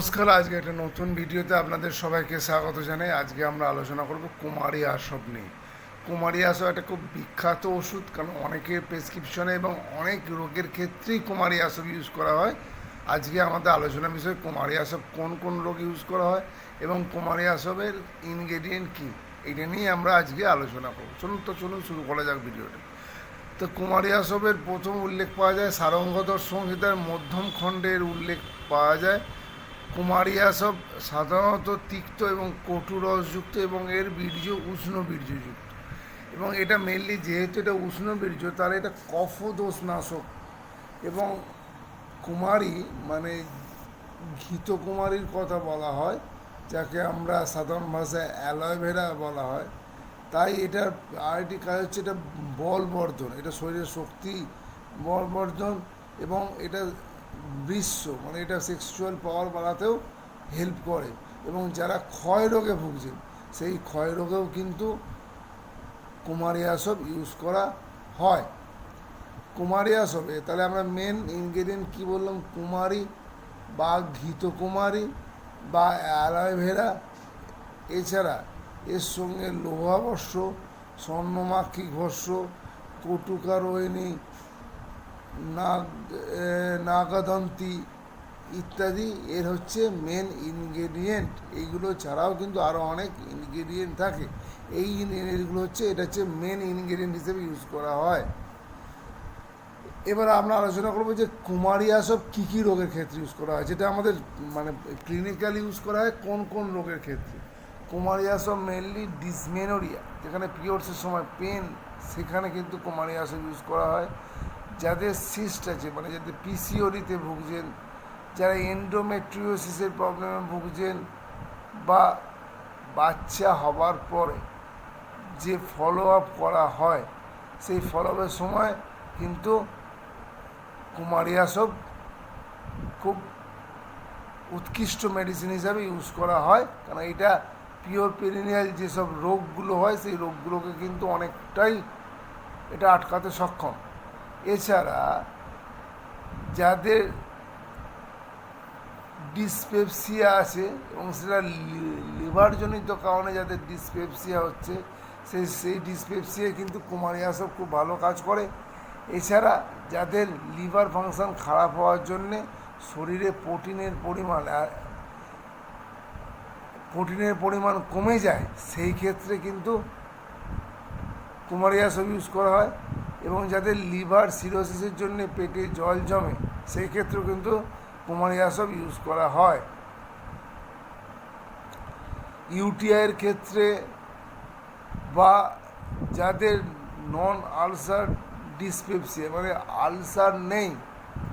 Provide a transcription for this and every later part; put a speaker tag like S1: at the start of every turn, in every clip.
S1: নমস্কার, আজকে একটা নতুন ভিডিওতে আপনাদের সবাইকে স্বাগত জানাই। আজকে আমরা আলোচনা করব কুমারী আসব নিয়ে। কুমারী আসব একটা খুব বিখ্যাত ওষুধ, কারণ অনেকের প্রেসক্রিপশনে এবং অনেক রোগের ক্ষেত্রেই কুমারী আসব ইউজ করা হয়। আজকে আমাদের আলোচনা বিষয় কুমারী আসব কোন কোন রোগ ইউজ করা হয় এবং কুমারী আসবের ইনগ্রেডিয়েন্ট কী, এটা নিয়ে আমরা আজকে আলোচনা করব। চলুন তো, চলুন শুরু করা যাক ভিডিওটা। তো কুমারী আসবের প্রথম উল্লেখ পাওয়া যায় সারঙ্গধর সংহিতার মধ্যম খণ্ডের উল্লেখ পাওয়া যায়। কুমারী আসব সাধারণত তিক্ত এবং কটু রসযুক্ত এবং এর বীর্য উষ্ণ বীর্যযুক্ত। এবং এটা মেনলি যেহেতু এটা উষ্ণ বীর্য তার এটা কফদোষ নাশক এবং কুমারী মানে ঘিত কুমারীর কথা বলা হয়, যাকে আমরা সাধারণ ভাষায় অ্যালোভেরা বলা হয়, তাই এটার আরেকটি কাজ হচ্ছে এটা বল বর্ধন এটা শরীরের শক্তি বল বর্ধন এবং এটা বিশ্ব মানে এটা সেক্সুয়াল পাওয়ার বাড়াতেও হেল্প করে। এবং যারা ক্ষয় রোগে ভুগছেন, সেই ক্ষয় রোগেও কিন্তু কুমারী আসব ইউজ করা হয়। কুমারী আসবে তাহলে আমরা মেন ইনগ্রেডিয়েন্ট কী বললাম? কুমারী বা ঘিত কুমারী বা অ্যালোভেরা এছাড়া এর সঙ্গে লোহাবর্ষ স্বর্ণমাক্ষিক ভস্য কটুকারোহিণী নাগ নাগাদন্তি ইত্যাদি, এর হচ্ছে মেন ইনগ্রেডিয়েন্ট এইগুলো ছাড়াও কিন্তু আরও অনেক ইনগ্রেডিয়েন্ট থাকে। এই ইনগ্রেডিয়েন্টগুলো হচ্ছে, এটা হচ্ছে মেন ইনগ্রেডিয়েন্ট হিসেবে ইউজ করা হয়। এবার আমরা আলোচনা করব যে কুমারিয়া সব কী কী রোগের ক্ষেত্রে ইউজ করা হয়, যেটা আমাদের মানে ক্লিনিক্যাল ইউজ করা হয়, কোন কোন রোগের ক্ষেত্রে? কুমারিয়া সব মেনলি ডিসমেনোরিয়া যেখানে পিরিয়ডসের সময় পেন সেখানে কিন্তু কুমারিয়া সব ইউজ করা হয়। যাদের সিস্ট আছে মানে যাদের পিসিওডিতে ভুগছেন, যারা এন্ডোমেট্রিওসিসের প্রবলেমে ভুগছেন বা বাচ্চা হবার পরে যে ফলো আপ করা হয়, সেই ফলো আপের সময় কিন্তু কুমারিয়া সব খুব উৎকৃষ্ট মেডিসিন হিসাবে ইউজ করা হয়। কারণ এটা পিওর পেরিনিয়াল যেসব রোগগুলো হয়, সেই রোগগুলোকে কিন্তু অনেকটাই এটা আটকাতে সক্ষম। এছাড়া যাদের ডিসপেপসিয়া আছে এবং সেটা লিভারজনিত কারণে যাদের ডিসপেপসিয়া হচ্ছে, সেই সেই ডিসপেপসিয়া কিন্তু কুমারিয়া সব খুব ভালো কাজ করে। এছাড়া যাদের লিভার ফাংশন খারাপ হওয়ার জন্যে শরীরে প্রোটিনের পরিমাণ প্রোটিনের পরিমাণ কমে যায়, সেই ক্ষেত্রে কিন্তু কুমারিয়া সব ইউজ করা হয়। এবং যাদের লিভার সিরোসিসের জন্য পেটে জল জমে, সেই ক্ষেত্রেও কিন্তু কুমারিয়া সব ইউজ করা হয়। ইউটিআইয়ের ক্ষেত্রে বা যাদের নন আলসার ডিসপেপসিয়া মানে আলসার নেই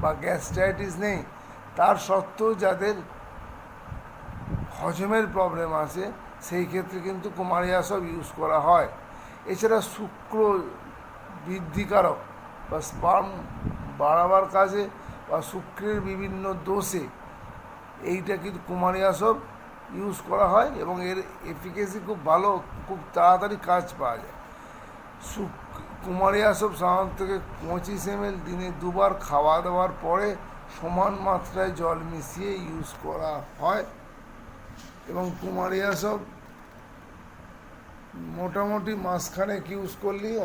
S1: বা গ্যাস্ট্রাইটিস নেই, তার সত্ত্বেও যাদের হজমের প্রবলেম আছে, সেই ক্ষেত্রে কিন্তু কুমারিয়া সব ইউজ করা হয়। এছাড়া শুক্র বৃদ্ধিকারক বা স্পার্ম বাড়াবার কাজে বা শুক্রের বিভিন্ন দোষে এইটা কিন্তু কুমারিয়া সব ইউজ করা হয় এবং এর এফিকেসি খুব ভালো, খুব তাড়াতাড়ি কাজ পাওয়া যায়। শুক কুমারিয়া সব সাধারণত থেকে পঁচিশ এম দিনে দুবার খাওয়া দাওয়ার পরে সমান মাত্রায় জল মিশিয়ে ইউজ করা হয় এবং কুমারিয়া সব মোটামুটি মাসখানেক ইউজ করলেই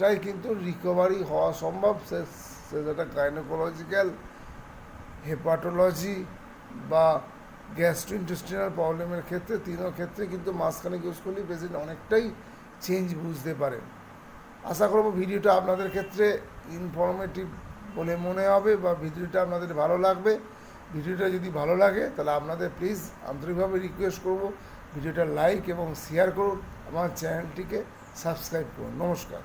S1: অনেকটাই কিন্তু রিকভারি হওয়া সম্ভব, সে সেটা গাইনোকোলজিক্যাল হেপাটোলজি বা গ্যাস্ট্রো গ্যাস্ট্রোইন্টেস্টিনাল প্রবলেমের ক্ষেত্রে, তিনও ক্ষেত্রে কিন্তু মাঝখানে ইউজ করলেই পেশেন্ট অনেকটাই চেঞ্জ বুঝতে পারেন আশা করব ভিডিওটা আপনাদের ক্ষেত্রে ইনফরমেটিভ বলে মনে হবে বা ভিডিওটা আপনাদের ভালো লাগবে। ভিডিওটা যদি ভালো লাগে, তাহলে আপনাদের প্লিজ আন্তরিকভাবে রিকোয়েস্ট করব। ভিডিওটা লাইক এবং শেয়ার করুন। আমার চ্যানেলটিকে সাবস্ক্রাইব করুন। নমস্কার।